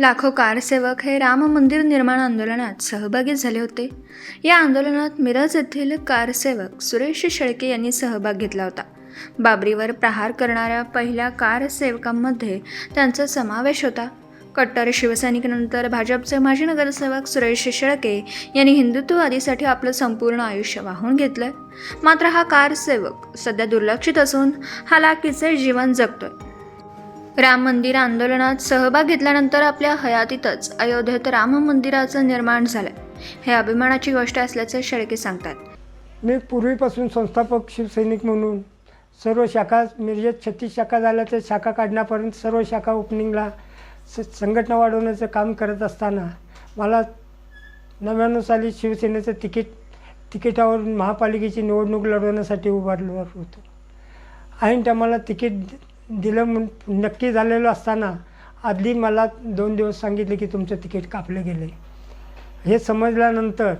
लाखो कारसेवक हे राम मंदिर निर्माण आंदोलनात सहभागी झाले होते. या आंदोलनात मिरज येथील कारसेवक सुरेश शेळके यांनी सहभाग घेतला होता. बाबरीवर प्रहार करणाऱ्या पहिल्या कारसेवकांमध्ये त्यांचा समावेश होता. कट्टर शिवसैनिकनंतर भाजपचे माजी नगरसेवक सुरेश शेळके यांनी हिंदुत्ववादीसाठी आपलं संपूर्ण आयुष्य वाहून घेतलं मात्र हा कारसेवक सध्या दुर्लक्षित असून हालाकीचे जीवन जगतोय. राम मंदिर आंदोलनात सहभाग घेतल्यानंतर आपल्या हयातीतच अयोध्येत राम मंदिराचं निर्माण झालंय. हे अभिमानाची गोष्ट असल्याचं शेळके सांगतात. मी पूर्वीपासून संस्थापक शिवसैनिक म्हणून सर्व शाखा मिरजेत छत्तीस शाखा झाल्या तर शाखा काढण्यापर्यंत सर्व शाखा ओपनिंगला स संघटना वाढवण्याचं काम करत असताना मला नव्याण्णव साली शिवसेनेचं तिकीट तिकिटावर महापालिकेची निवडणूक लढवण्यासाठी उभारलं होतं. ऐन टायमाला तिकीट दिलं म्हणून नक्की झालेलं असताना आधी मला दोन दिवस सांगितले की तुमचं तिकीट कापलं गेलं हे समजल्यानंतर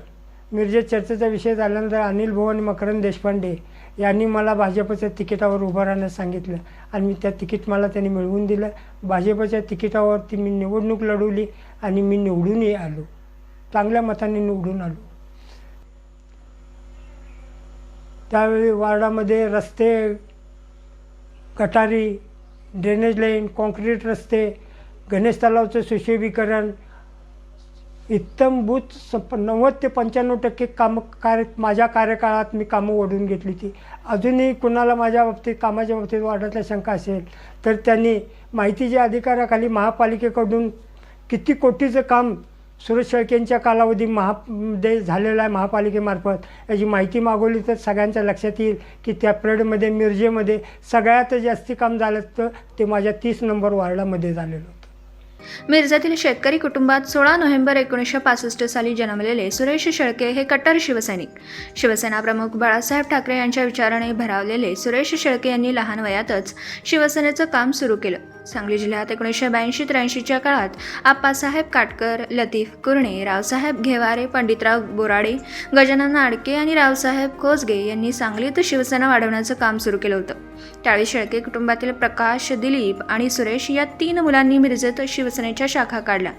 मिरजेत चर्चेचा विषय झाल्यानंतर अनिल भाऊ आणि मकरंद देशपांडे यांनी मला भाजपच्या तिकिटावर उभं राहण्यास सांगितलं आणि मी त्या तिकीट मला त्यांनी मिळवून दिलं. भाजपच्या तिकिटावरती मी निवडणूक लढवली आणि मी निवडूनही आलो. चांगल्या मताने निवडून आलो. त्यावेळी वार्डामध्ये रस्ते गटारी ड्रेनेज लाईन कॉन्क्रीट रस्ते गणेश तलावचं सुशोभीकरण इत्तमभूत सप नव्वद ते पंच्याण्णव टक्के कामं कार्य माझ्या कार्यकाळात मी कामं ओढून घेतली ती अजूनही कुणाला माझ्या बाबतीत कामाच्या बाबतीत वाढतल्या शंका असेल तर त्यांनी माहितीच्या अधिकाराखाली महापालिकेकडून किती कोटीचं काम सुरेश शेळकेंच्या कालावधी महा दे झालेला आहे महापालिकेमार्फत याची माहिती मागवली तर सगळ्यांच्या लक्षात येईल की त्या परेडमध्ये मिरजेमध्ये सगळ्यात जास्ती काम झालं तर ते माझ्या तीस नंबर वार्डामध्ये झालेलं मिरजातील शेतकरी कुटुंबात सोळा नोव्हेंबर एकोणीसशे पासष्ट साली जन्मलेले सुरेश शेळके हे कट्टर शिवसैनिक. शिवसेना प्रमुख बाळासाहेब ठाकरे यांच्या विचाराने भरावलेले सुरेश शेळके यांनी लहान वयातच शिवसेनेचं काम सुरू केलं. सांगली जिल्ह्यात एकोणीसशे ब्याऐंशी त्र्याऐंशीच्या काळात आप्पासाहेब काटकर लतीफ कुरणे रावसाहेब घेवारे पंडितराव बोराडे गजानन आडके आणि रावसाहेब कोसगे यांनी सांगलीत शिवसेना वाढवण्याचं काम सुरू केलं होतं. त्यावेळी शेळके कुटुंबातील प्रकाश दिलीप आणि सुरेश या तीन मुलांनी मिरजेत शिव शिवसेनेच्या शाखा काढल्या.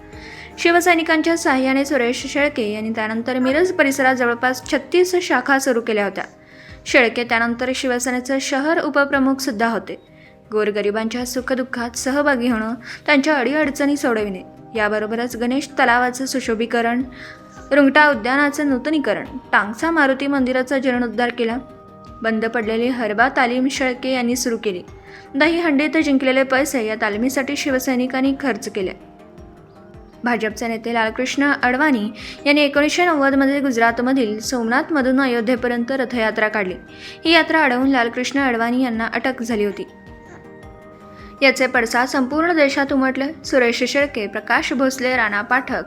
शिवसैनिकांच्या सहाय्याने सुरेश शेळके यांनी त्यानंतर मिरज परिसरात जवळपास छत्तीस शाखा सुरू केल्या होत्या. शेळके त्यानंतर शिवसेनेचे शहर उपप्रमुख सुद्धा होते. गोरगरिबांच्या सुखदुःखात सहभागी होणं त्यांच्या अडीअडचणी सोडविणे. याबरोबरच गणेश तलावाचं सुशोभीकरण रुंगटा उद्यानाचं नूतनीकरण टांगसा मारुती मंदिराचा जीर्णोद्धार केला. बंद पडलेली हरबा तालीम शेळके यांनी सुरू केली. दही हंडीत जिंकलेले पैसे या तालमीसाठी शिवसैनिकांनी खर्च केले. भाजपचे नेते लालकृष्ण अडवाणी यांनी एकोणीसशे नव्वदमध्ये गुजरातमधील सोमनाथमधून अयोध्येपर्यंत रथयात्रा काढली. ही यात्रा अडवून लालकृष्ण अडवाणी यांना अटक झाली होती. याचे पडसाद संपूर्ण देशात उमटले. सुरेश शेळके प्रकाश भोसले राणा पाठक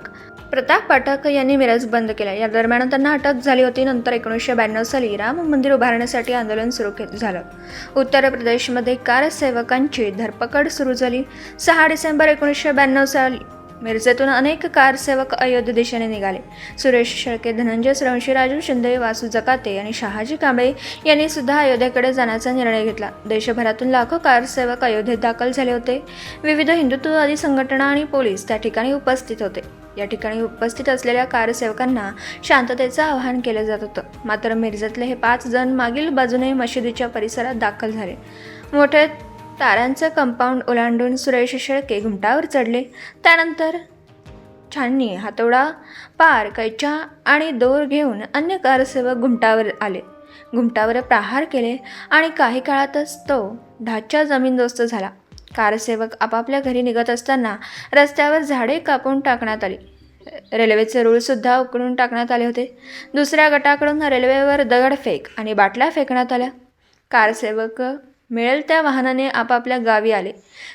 प्रताप पाठक यांनी मिरज बंद केला या दरम्यान त्यांना अटक झाली होती. नंतर एकोणीसशे ब्याण्णव साली राम मंदिर उभारण्यासाठी आंदोलन सुरू झालं. उत्तर प्रदेशमध्ये कारसेवकांची धरपकड सुरू झाली. सहा डिसेंबर एकोणीसशे ब्याण्णव साली मिरजेतून अनेक कारसेवक अयोध्या दिशेने निघाले. सुरेश शेळके धनंजय श्रवशी राजू शिंदे वासू जकाते आणि शहाजी कांबळे यांनी सुद्धा अयोध्येकडे जाण्याचा निर्णय घेतला. देशभरातून लाखो कारसेवक अयोध्येत दाखल झाले होते. विविध हिंदुत्ववादी संघटना आणि पोलीस त्या ठिकाणी उपस्थित होते. या ठिकाणी उपस्थित असलेल्या कारसेवकांना शांततेचं आवाहन केलं जात होतं. मात्र मिरजेतले हे पाच जण मागील बाजूने मशिदीच्या परिसरात दाखल झाले. मोठ्या तारांचं कंपाऊंड ओलांडून सुरेश शेळके घुमटावर चढले. त्यानंतर छाननी हातोडा पार कैच्या आणि दोर घेऊन अन्य कारसेवक घुमटावर आले. घुमटावर प्रहार केले आणि काही काळातच तो ढाच्या जमीनदोस्त झाला. कारसेवक आपापल्या घरी निघत असताना रस्त्यावर झाडे कापून टाकण्यात आली. रेल्वेचे रूळसुद्धा उकडून टाकण्यात आले होते. दुसऱ्या गटाकडून रेल्वेवर दगडफेक आणि बाटल्या फेकण्यात आल्या. कारसेवक मिळेल त्या वाहनाने आपापल्या गावी आले.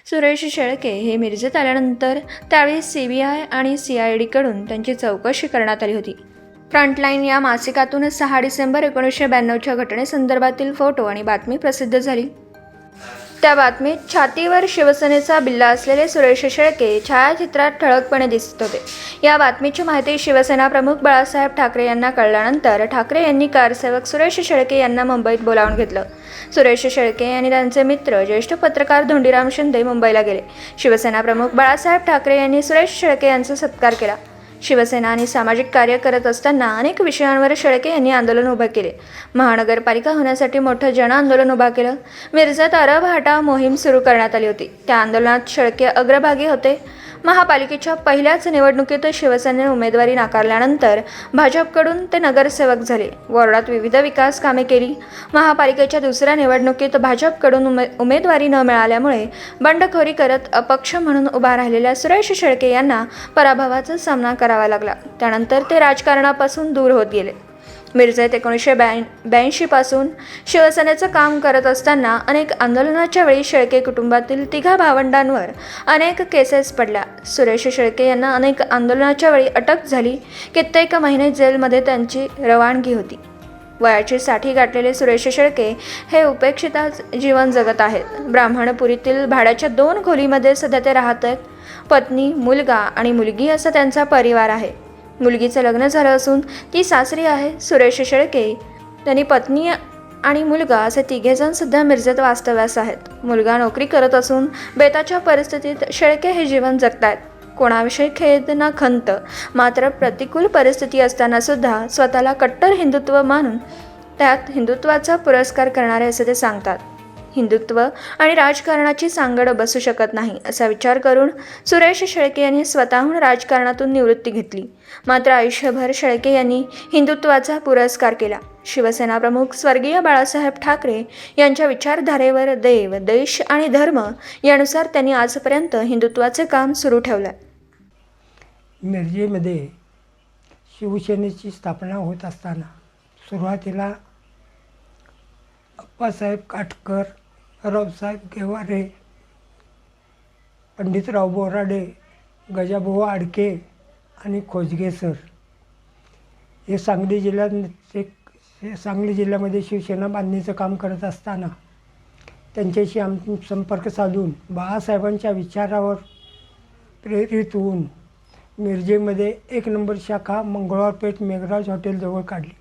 सुरेश शेळके हे मिरजेत आल्यानंतर त्यावेळी सी बी आय आणि सी आय डीकडून त्यांची चौकशी करण्यात आली होती. फ्रंटलाईन या मासिकातून सहा डिसेंबर एकोणीसशे ब्याण्णवच्या घटनेसंदर्भातील फोटो आणि बातमी प्रसिद्ध झाली. त्या बातमीत छातीवर शिवसेनेचा बिल्ला असलेले सुरेश शेळके छायाचित्रात ठळकपणे दिसत होते. या बातमीची माहिती शिवसेना प्रमुख बाळासाहेब ठाकरे यांना कळल्यानंतर ठाकरे यांनी कारसेवक सुरेश शेळके यांना मुंबईत बोलावून घेतलं. सुरेश शेळके आणि त्यांचे मित्र ज्येष्ठ पत्रकार धोंडीराम शिंदे मुंबईला गेले. शिवसेना प्रमुख बाळासाहेब ठाकरे यांनी सुरेश शेळके यांचा सत्कार केला. शिवसेना आणि सामाजिक कार्य करत असताना अनेक विषयांवर शेळके यांनी आंदोलन उभं केले. महानगरपालिका होण्यासाठी मोठं जन आंदोलन उभं केलं. मिरजत अरब हाटा मोहीम सुरू करण्यात आली होती. त्या आंदोलनात शेळके अग्रभागी होते. महापालिकेच्या पहिल्याच निवडणुकीत शिवसेनेने उमेदवारी नाकारल्यानंतर भाजपकडून ते नगरसेवक झाले. वॉर्डात विविध विकास कामे केली. महापालिकेच्या दुसऱ्या निवडणुकीत भाजपकडून उमे उमेदवारी न मिळाल्यामुळे बंडखोरी करत अपक्ष म्हणून उभा राहिलेल्या सुरेश शेळके यांना पराभवाचा सामना करावा लागला. त्यानंतर ते राजकारणापासून दूर होत गेले. मिरजेत एकोणीसशे ब्याऐं ब्याऐंशीपासून शिवसेनेचं काम करत असताना अनेक आंदोलनाच्या वेळी शेळके कुटुंबातील तिघा भावंडांवर अनेक केसेस पडल्या. सुरेश शेळके यांना अनेक आंदोलनाच्या वेळी अटक झाली. कित्येक महिने जेलमध्ये त्यांची रवानगी होती. वयाची साठी गाठलेले सुरेश शेळके हे उपेक्षिताच जीवन जगत आहेत. ब्राह्मणपुरीतील भाड्याच्या दोन खोलीमध्ये सध्या ते राहत आहेत पत्नी मुलगा आणि मुलगी असा त्यांचा परिवार आहे. मुलगीचं लग्न झालं असून ती सासरी आहे सुरेश शेळके. त्यांनी पत्नी आणि मुलगा असे तिघेजणसुद्धा मिरजेत वास्तव्यास आहेत. मुलगा नोकरी करत असून बेताच्या परिस्थितीत शेळके हे जीवन जगतायत. कोणाविषयी खेद ना खंत मात्र प्रतिकूल परिस्थिती असताना सुद्धा स्वतःला कट्टर हिंदुत्व मानून त्यात हिंदुत्वाचा पुरस्कार करणारे असे ते सांगतात. हिंदुत्व आणि राजकारणाची सांगड बसू शकत नाही असा विचार करून सुरेश शेळके यांनी स्वतःहून राजकारणातून निवृत्ती घेतली. मात्र आयुष्यभर शेळके यांनी हिंदुत्वाचा पुरस्कार केला. शिवसेना प्रमुख स्वर्गीय बाळासाहेब ठाकरे यांच्या विचारधारेवर देव देश आणि धर्म यानुसार त्यांनी आजपर्यंत हिंदुत्वाचे काम सुरू ठेवलं मिरजेमध्ये शिवसेनेची स्थापना होत असताना सुरुवातीला अप्पासाहेब काटकर रावसाहेब गेवारे पंडितराव बोराडे गजाभाऊ आडके आणि खोजगे सर. हे सांगली जिल्ह्यात हे सांगली जिल्ह्यामध्ये शिवसेना बांधणीचं काम करत असताना त्यांच्याशी आम संपर्क साधून बाळासाहेबांच्या विचारावर प्रेरित होऊन मिरजेमध्ये एक नंबर शाखा मंगळवारपेठ मेघराज हॉटेलजवळ काढली.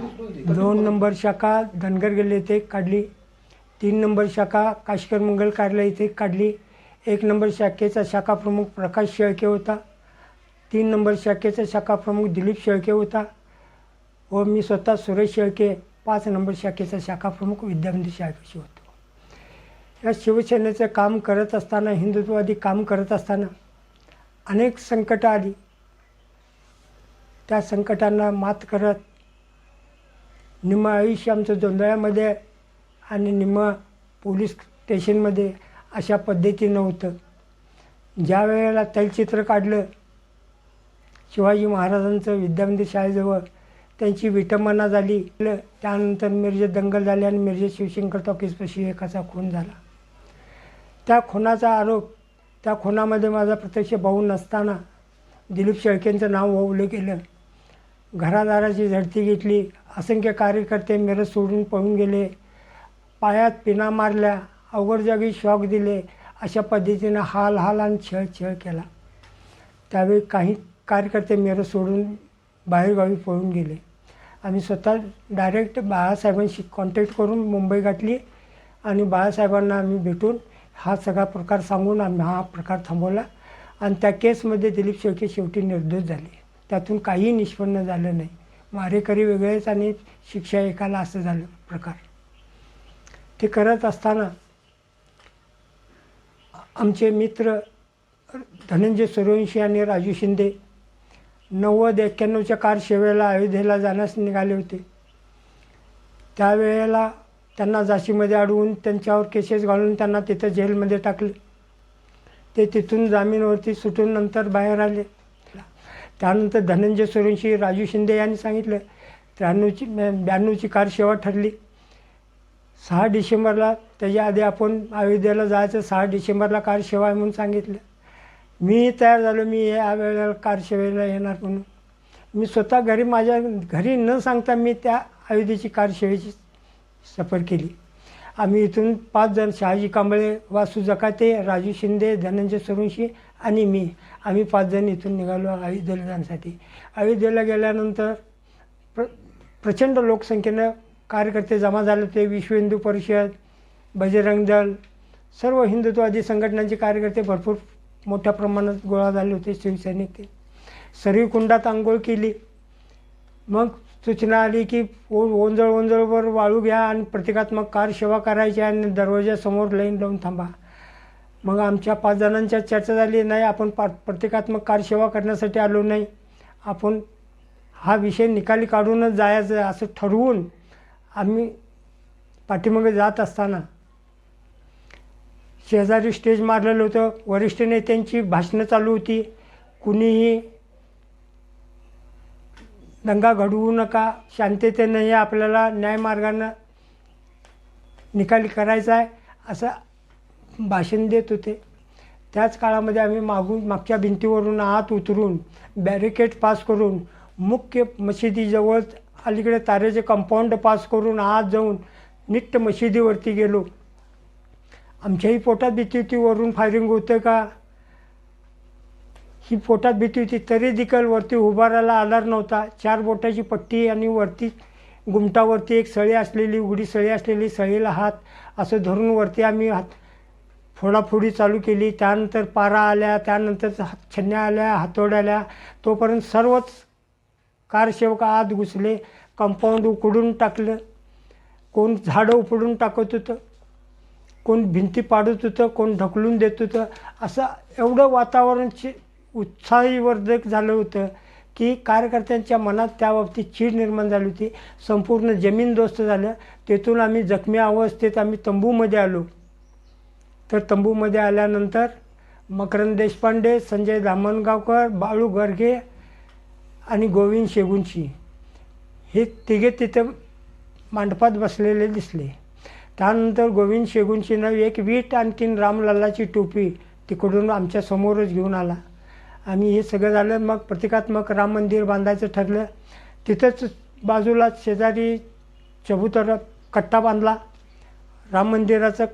दोन नंबर शाखा धनगर गल्ली येथे काढली. तीन नंबर शाखा काशकर मंगल कार्यालय इथे काढली. एक नंबर शाखेचा शाखा प्रमुख प्रकाश शेळके होता. तीन नंबर शाखेचा शाखा प्रमुख दिलीप शेळके होता. व मी स्वतः सुरेश शेळके पाच नंबर शाखेचा शाखा प्रमुख विद्यामंदिर शाखेशी होतो. या शिवसेनेचं काम करत असताना हिंदुत्ववादी काम करत असताना अनेक संकटं आली. त्या संकटांना मात करत निम्म आयुष्य आमचं जोंधळ्यामध्ये आणि निम्म पोलीस स्टेशनमध्ये अशा पद्धतीनं होतं. ज्या वेळेला तैलचित्र काढलं शिवाजी महाराजांचं विद्यामंदिर शाळेजवळ त्यांची विटंबना झाली. त्यानंतर मिरजे दंगल झाली आणि मिरजे शिवशंकर टॉकीजपाशी एकाचा खून झाला. त्या खुनाचा आरोप त्या खुनामध्ये माझा प्रत्यक्ष भाऊ नसताना दिलीप शेळकेंचं नाव ओवलं गेलं. घरादाराची झडती घेतली. असंख्य कार्यकर्ते मिरज सोडून पळून गेले. पायात पिना मारल्या अवघड जागी शॉक दिले. अशा पद्धतीनं हाल हाल आणि छळ छळ केला. त्यावेळी काही कार्यकर्ते मिरज सोडून बाहेरगावी पळून गेले. आम्ही स्वतः डायरेक्ट बाळासाहेबांशी कॉन्टॅक्ट करून मुंबई गाठली आणि बाळासाहेबांना आम्ही भेटून हा सगळा प्रकार सांगून आम्ही हा प्रकार थांबवला आणि त्या केसमध्ये दिलीप शेळके शेवटी निर्दोष झाले. त्यातून काही निष्पन्न झालं नाही. मारेकरी वेगळेच आणि शिक्षा एकाला असं झालं प्रकार. ते करत असताना आमचे मित्र धनंजय सूर्यवंशी आणि राजू शिंदे नव्वद एक्क्याण्णवच्या कार शेवेला अयोध्येला जाण्यास निघाले होते. त्यावेळेला त्यांना झाशीमध्ये अडवून त्यांच्यावर केसेस घालून त्यांना तिथं जेलमध्ये टाकले. ते तिथून जामीनवरती सुटून नंतर बाहेर आले. त्यानंतर धनंजय सोरेंशी राजू शिंदे यांनी सांगितलं त्र्याण्णवची ब्याण्णवची कार सेवा ठरली. सहा डिसेंबरला त्याच्या आधी आपण अयोध्येला जायचं सहा डिसेंबरला कार सेवा आहे म्हणून सांगितलं. मी तयार झालो मी या वेळेला कार सेवेला येणार म्हणून. मी स्वतः घरी माझ्या घरी न सांगता मी त्या अयोध्येची कार सेवेची सफर केली. आम्ही इथून पाच जण शहाजी कांबळे वासू जकाते राजू शिंदे धनंजय सोरुंशी आणि मी आम्ही पाचजण इथून निघालो अयोध्येला जाण्यासाठी अयोध्येला गेल्यानंतर प्र प्रचंड लोकसंख्येनं कार्यकर्ते जमा झाले होते. विश्व हिंदू परिषद बजरंग दल सर्व हिंदुत्ववादी संघटनांचे कार्यकर्ते भरपूर मोठ्या प्रमाणात गोळा झाले होते शिवसैनिक. ते सरयू कुंडात आंघोळ केली. मग सूचना आली की ओ ओंजळ ओंजळवर वाळू घ्या आणि प्रतिकात्मक कार सेवा करायची आणि दरवाजासमोर लाईन लावून थांबा. मग आमच्या पाच जणांच्या चर्चा झाली नाही आपण पा प्रतिकात्मक कार सेवा करण्यासाठी आलो नाही. आपण हा विषय निकाली काढूनच जायचं असं ठरवून आम्ही पाठीमागे जात असताना शेजारी स्टेज मारलेलं होतं. वरिष्ठ नेत्यांची भाषणं चालू होती. कुणीही दंगा घडवू नका. शांततेनं हे आपल्याला न्यायमार्गानं निकाली करायचा आहे असं भाषण देत होते. त्याच काळामध्ये आम्ही मागून मागच्या भिंतीवरून आत उतरून बॅरिकेड पास करून मुख्य मशिदीजवळ अलीकडे तारेचे कंपाऊंड पास करून आत जाऊन निट्ट मशिदीवरती गेलो. आमच्याही पोटात भीती होती वरून फायरिंग होतं का? ही पोटात भीती होती तरी देखील वरती उभारायला आधार नव्हता. चार बोटाची पट्टी आणि वरती गुमटावरती एक सळी असलेली उघडी सळी असलेली सळीला हात असं धरून वरती आम्ही हात फोडाफोडी चालू केली. त्यानंतर पारा आल्या त्यानंतर छन्या आल्या हातोड्या आल्या. तोपर्यंत सर्वच कारसेवक आत घुसले. कंपाऊंड उकडून टाकलं. कोण झाडं उपडून टाकत होतं? कोण भिंती पाडत होतं? कोण ढकलून देत होतं? असं एवढं वातावरण उत्साहीवर्धक झालं होतं की कार्यकर्त्यांच्या मनात त्या बाबतीत चीड निर्माण झाली होती. संपूर्ण जमीनदोस्त झालं. तेथून आम्ही जखमी अवस्थेत आम्ही तंबूमध्ये आलो. तर तंबूमध्ये आल्यानंतर मकरंद देशपांडे संजय दामणगावकर बाळू गर्गे आणि गोविंद शेगुंची हे तिघे तिथं मांडपात बसलेले दिसले. त्यानंतर गोविंद शेगुंशीनं एक वीट आणखीन तीन रामलल्लाची टोपी तिकडून आमच्या समोरच घेऊन आला. आम्ही हे सगळं झालं मग प्रतिकात्मक राम मंदिर बांधायचं ठरलं. तिथंच बाजूला शेजारी चबुतर कट्टा बांधला. राम मंदिराचं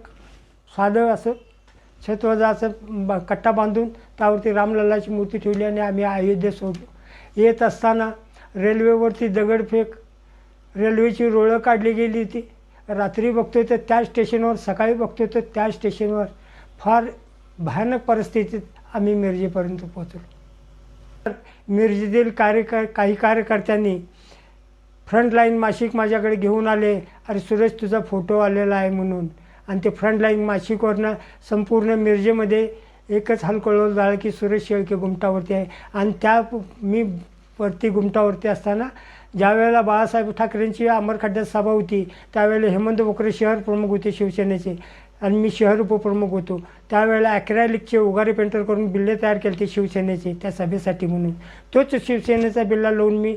साधं असं क्षेत्रजाचं ब कट्टा बांधून त्यावरती रामलल्लाची मूर्ती ठेवली आणि आम्ही अयोध्येत सोडलो. येत असताना रेल्वेवरती दगडफेक रेल्वेची रोळं काढली गेली होती. रात्री बघतोय तर त्या स्टेशनवर सकाळी बघतोय तर त्या स्टेशनवर फार भयानक परिस्थितीत आम्ही मिरजेपर्यंत पोहोचलो. मिरजेतील कार्यकर काही कार्यकर्त्यांनी फ्रंटलाईन मासिक माझ्याकडे घेऊन आले अरे सुरेश तुझा फोटो आलेला आहे म्हणून. आणि ते फ्रंटलाईन मासिकवरनं संपूर्ण मिरजेमध्ये एकच हलकळ झालं की सुरेश शेळके गुमटावरती आहे. आणि त्या मी वरती गुमटावरती असताना ज्यावेळेला बाळासाहेब ठाकरेंची अमरखड्ड्यात सभा होती त्यावेळेला हेमंत बोकरे शहर प्रमुख होते शिवसेनेचे. आणि मी शहर उपप्रमुख होतो. त्यावेळेला अॅक्रॅलिकचे उगारे पेंटर करून बिल्ले तयार केले ते शिवसेनेचे त्या सभेसाठी म्हणून. तोच शिवसेनेचा बिल्ला लावून मी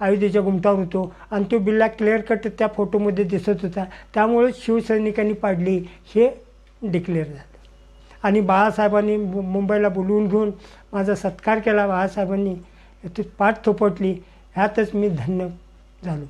अयोध्येच्या गुमटावर होतो. आणि तो बिल्ला क्लिअर कट त्या फोटोमध्ये दिसत होता. त्यामुळे शिवसैनिकांनी पाडली. हे डिक्लेअर झालं. आणि बाळासाहेबांनी मु- मुंबईला बोलवून घेऊन माझा सत्कार केला. बाळासाहेबांनी ती पाठ थोपटली. ह्यातच मी धन्य झालो.